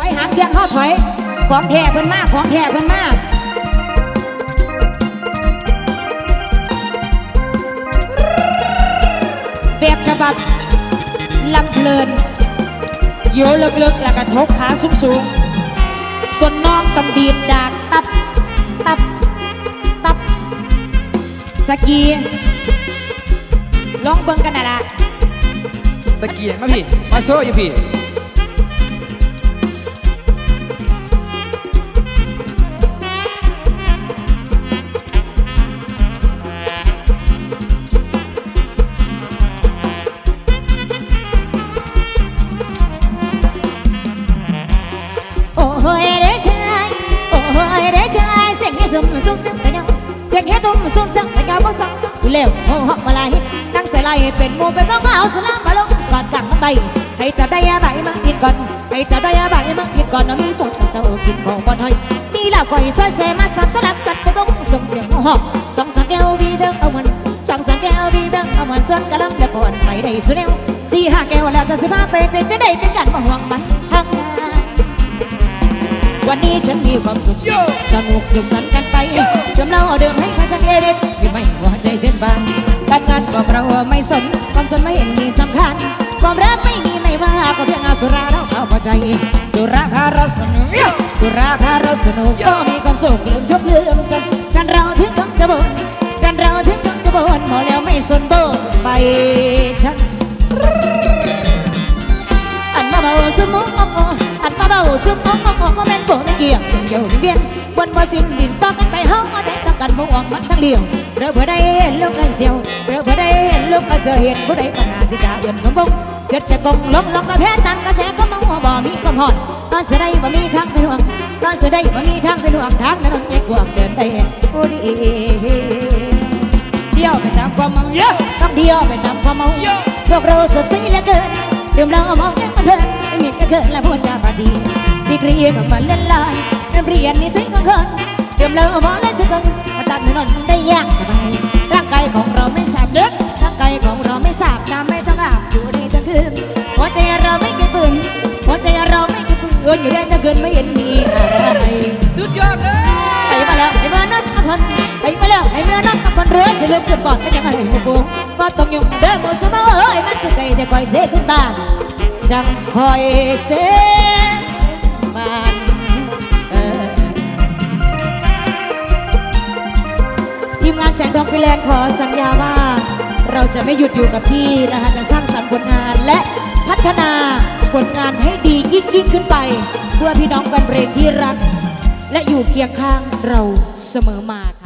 ถอยหางเทียงเข้าถอย ของแท้เพิ่นมาของแท้เพิ่นมาแบบฉบับลำเพลินโยลึกๆแล้วก็ทกขาสูงๆส่วนน้องตำดีดดากตับตับตับสกีลองเบิ่งกันนะล่ะสกีมาพี่ มาโชว์อยู่พี่ สุ่มสุ่มซึ่งแต่ยังเสียงให้ตุ้มสุ่มซึ่งแต่ยังบ่สั่งอยู่แล้วโอ้หอกมาลายนั่งใส่ลายเป็นหมูเป็นน้องเอาสลามมาลงกอดกังไปให้จะได้ยาใบมากินก่อนให้จะได้ยาใบมากินก่อนนะมีตัวเจ้ากินของบ่ถอยนี่แล้วก่อยซอยเซมาสับสลับกัดกระดงส่งเสียงหอกสองสามแก้ววีเด้งเอามันสองสามแก้ววีเด้งเอามันส่วนกระลำและก่อนไปได้สุดแล้วสี่ห้าแก้วแล้วแต่สิบห้าไปเป็นจะได้เป็นกันมาห่วงมันทางงาน วันนี้ฉันมีความสุข สนุกสุขสันต์กันไปเติมเหล้าเอาเดิมให้พระจังเอเด็ดยังไม่หัวใจเช่นบางการงานก็เราไม่สน ความสนไม่เห็นมีสำคัญ ความรักไม่มีไม่ว่าก็เพียงเอาสุราเราเข้าพอใจ สุราพาเราสนุก สุราพาเราสนุกก็มีความสุขลืมทุกข์ลืมจนกันเราถึงต้องจะบ่นกันเราถึงต้องจะบ่นหมอแล้วไม่สนโบนไปฉันอันมาเบาสมอ บนบ่สิ้นดินต้องกันไปเฮามาแต่ต้องกันบ่หวังมันทั้งเดียวเรือเพื่อได้เห็นลูกกันเสียวเรือเพื่อได้เห็นลูกกันเสียเห็นผู้ใดปัญหาที่จะเอื่นของบงเจ็ดจะกงลงลงประเทศตามกระแสก็มองบ่มีก็หอดตอนเสียได้บ่มีทางเป็นห่วงตอนเสียได้บ่มีทางเป็นห่วงทางนั้นยังกว้างเดินได้โอ้ดีเที่ยวไปตามความเมาเยอะต้องเที่ยวไปตามความเมาเยอะพวกเราสดใสเหลือเกินดื่มเหล้ามองยังมาเพลินไม่มีกระเกินและพูดจาปาดีดีกรีก็มาเล่นลาย เริ่มเรียนนิสัยของคนดื่มเล้ามอและชกันมาตัดถนนได้ยากสบายร่างกายของเราไม่สาบเลือดร่างกายของเราไม่สาบน้ำไม่ต้องอาบอยู่ดีทั้งคืนหัวใจเราไม่เก็บปืนหัวใจเราไม่เก็บปืนอยู่ได้ทั้งคืนไม่เห็นมีอะไรสุดยอดเลยไปมาแล้วไอ้มื่อนั้นกับคนไปมาแล้วไอ้มื่อนั้นกับคนเรือเสือเกิดก่อนก็ยังอะไรหมู่กูก็ต้องยุ่งเดินหมสมอเอ้ยมันสุดใจแต่คอยเสียขึ้นบ้านจังคอยเสีย แสงทองฟิแลนด์ขอสัญญาว่า เราจะไม่หยุดอยู่กับที่นะคะจะสร้างสรรค์ผลงานและพัฒนาผลงานให้ดียิ่งยิ่งขึ้นไป เพื่อพี่น้องแฟนเพลงที่รัก และอยู่เคียงข้างเราเสมอมา